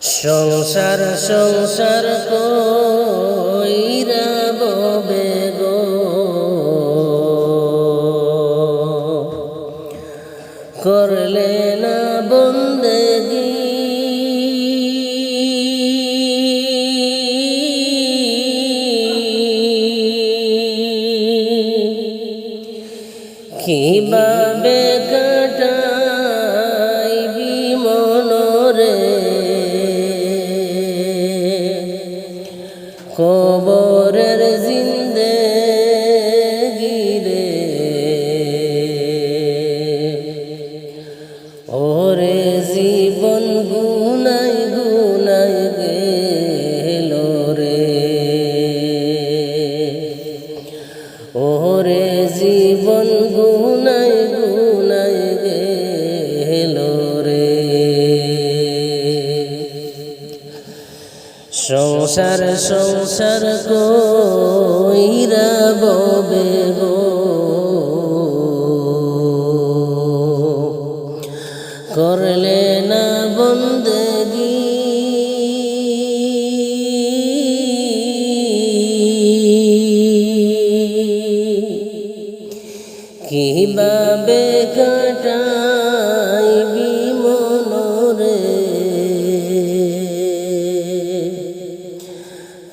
সংসার সংসার কইরা ববে গো। করলে না বন্দেগি। কীভাবে কাটাইবি করলে না বন্দেগি। কীভাবে কাটাইবি মনরে।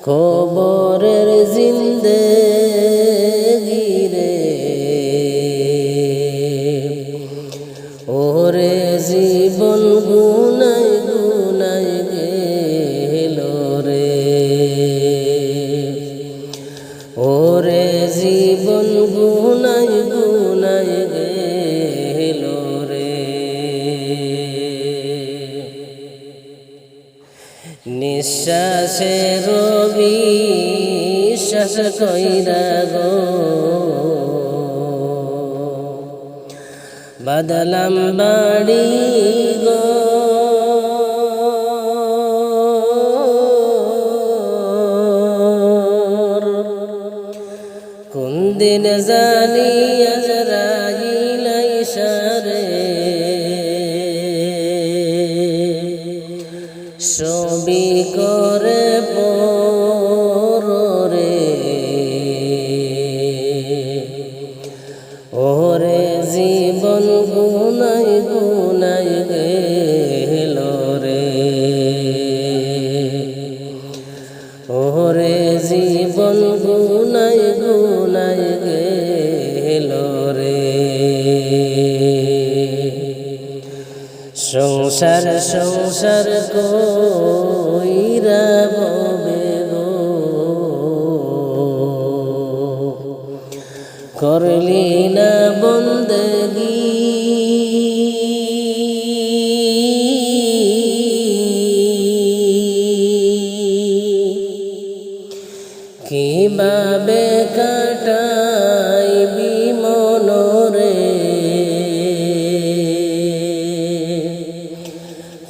কবরের জিন্দে নিঃশ্বাসে রবি শ্বাস কইরা গো। বাদলাম বাড়ি গো। কোন দিন জানি আজরাইল গুনাই গুনাই গেল রে। ওরে জীবন গুনাই গুনাই গেল রে। সংসার সংসার কইরা করলি না বন্দগি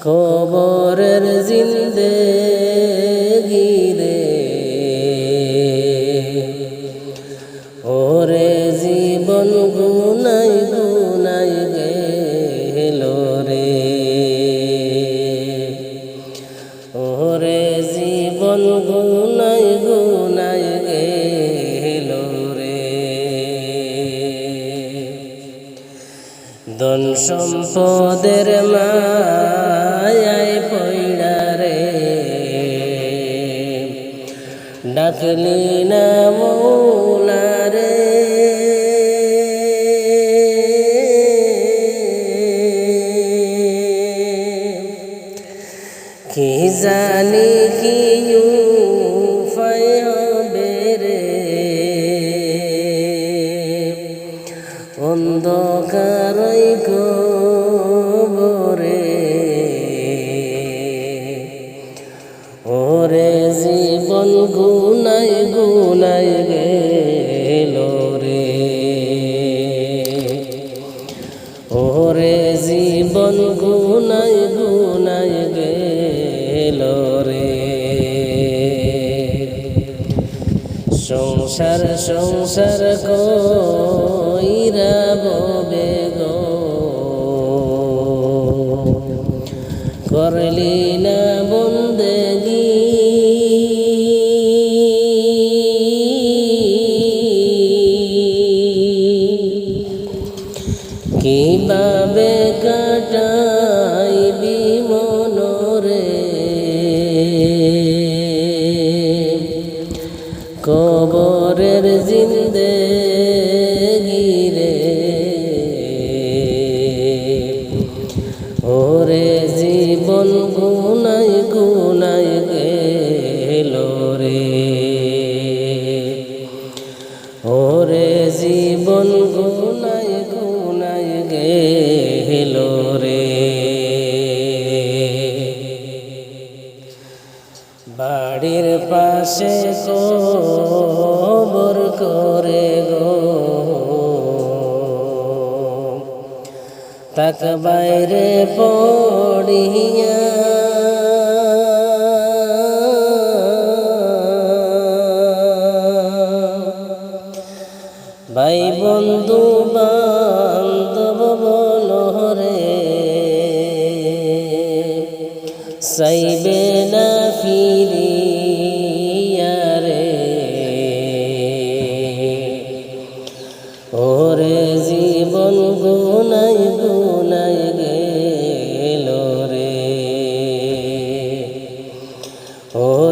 কবরের জিন্দে সম্পদের মায়ায় পইড়া রে। ডাকলি না মৌলা কি জানি কি না বন্দেগি বাড়ির পাশে কবর করে গো। তাক বাইরে পড়িয়া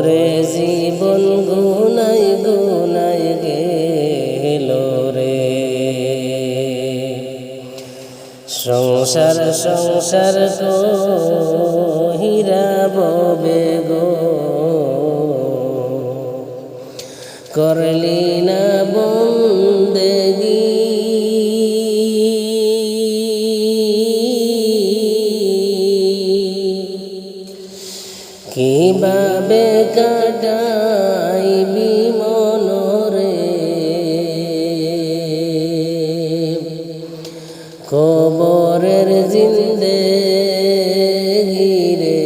ওরে জীবন গুনাই গুনাই গেল রে। সংসার সংসার গো ববে গো। করলি না কীভাবে কাটাইবি মনরে কবরের জিন্দে গিরে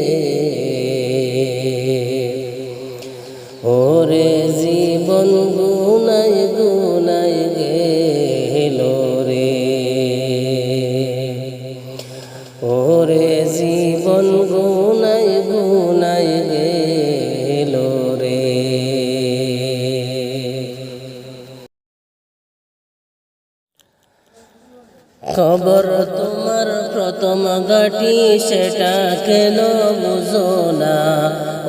ওরে জীবন গুনাই গুনাই প্রথম গাটি সেটা কেন বুঝো না।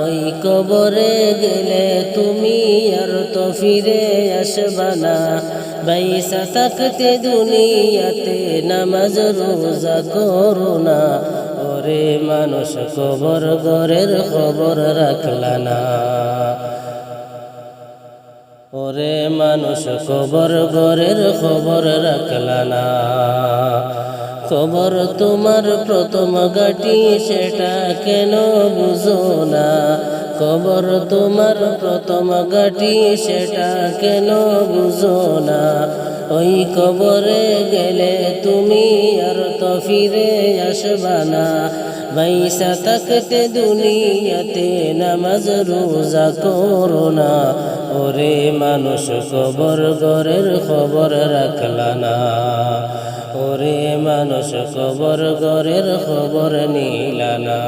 ওই কবরে গেলে তুমি আর তো ফিরে আসবা না। বাইসা থাকতে দুনিয়াতে নামাজ রোজা করো না। ওরে মানুষ, কবর ঘরের খবর রাখলা না। ওরে মানুষ, কবর ঘরের খবর রাখলা না। খবর তোমার প্রথম গাটি, সেটা কেন বুঝো না? খবর তোমার প্রথম গাটি, সেটা কেন বুঝো না? ওই কবরে গেলে তুমি আর তো ফিরে আসবা না। বাইসা থাকতে দুনিয়াতে নামাজ রোজা করো না। ওরে মানুষ, কবর ঘরের খবর রাখলা না। ওরে মানুষ, কবর ঘরের খবর নিলা না।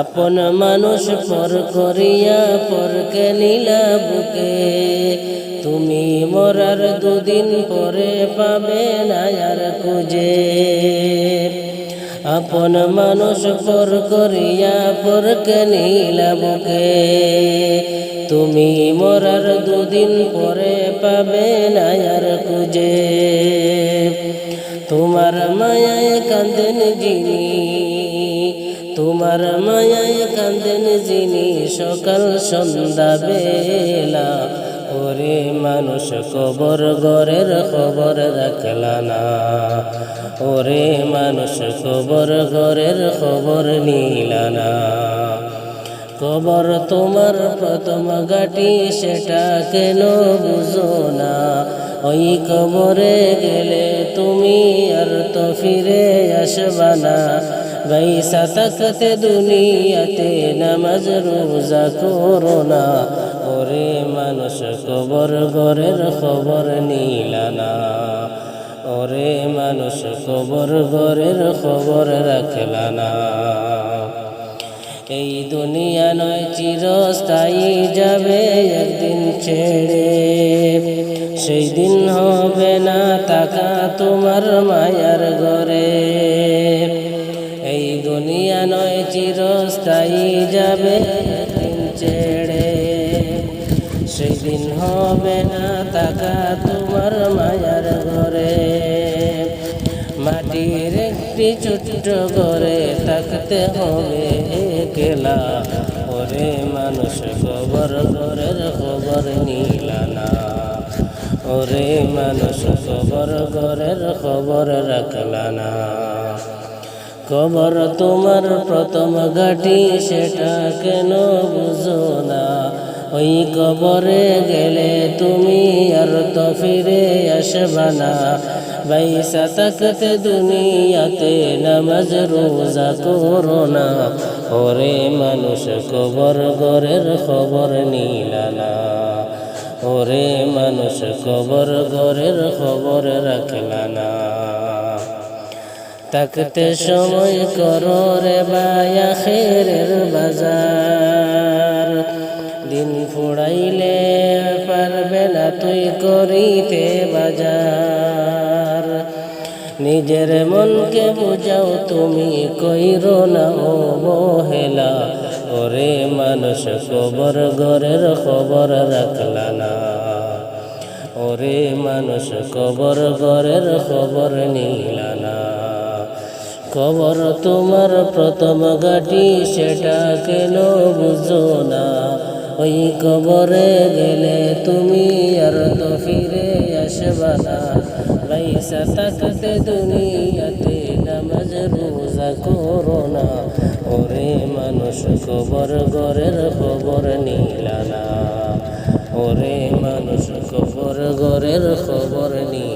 আপন মানুষ পর করিয়া পরকে নীলা বুকে। তুমি মরার দুদিন পরে পাবে না আর খুঁজে। আপন মানুষ পর করিয়া পরকে নীলা বুকে। তুমি মরার দুদিন পরে পাবে না আর খুঁজে। তোমার মায়ায় কান্দেন যিনি, তোমার মায়ায় কান্দেন যিনি সকাল সন্ধ্যা বেলা। ওরে মানুষ, কবর ঘরের খবর রাখলা না। ওরে মানুষ, কবর ঘরের খবর নিলা না। কবর তোমার প্রথম গাটি সেটা কেন বুঝো না। ওই কবরে গেলে তুমি আর তো ফিরে আসবা না। বাইসা দুনিয়াতে নামাজ, রোজা করো না। ওরে মানুষ কবর ঘরের খবর নিলা না। ওরে মানুষ খবর ঘরের খবর রাখলা না। এই দুনিয়া নয় চিরস্থায়ী যাবে একদিন ছেড়ে। সেই দিন হবে না টাকা তোমার মায়ার ঘরে। এই দুনিয়া নয় চিরস্থায়ী যাবে হবে না টাকা তোমার মায়ার ঘরে। মাটির একটি ছোট্ট ঘরে থাকতে হবে কেলা ওরে মানুষ, খবর ঘরের খবর নিলা না ওরে মানুষ, খবর ঘরের খবর রাখলা না খবর তোমার প্রথম ঘাটি, সেটা কেন বুঝো না? ওই কবরে গেলে তুমি আর তো ফিরে আসবা না। বাইসা থাকতে দুনিয়াতে নামাজ, রোজা করো না। ওরে মানুষ, কবর ঘরের খবর নিলা না। ওরে মানুষ, কবর ঘরের খবর রাখলা না। তাকতে সময় করো রে বায়া খেরের বাজার। দিন ফুড়াইলে পারবে না তুই করিতে বাজার। নিজের মনকে বুঝাও তুমি কইরো না ও বহেলা ওরে মানুষ খবর ঘরের খবর রাখলা না। ওরে মানুষ খবর ঘরের খবর নিলা না। কবর তোমার প্রথম গাটি সেটা কেন বুঝো না। ওই কবরে গেলে তুমি আর তো ফিরে আসবা না। পয়সা থাকতে দুনিয়াতে নামাজ রোজা করো না। ওরে মানুষ, কবর ঘরের খবর নিলা না। ওরে মানুষ, কবর ঘরের খবর নিলা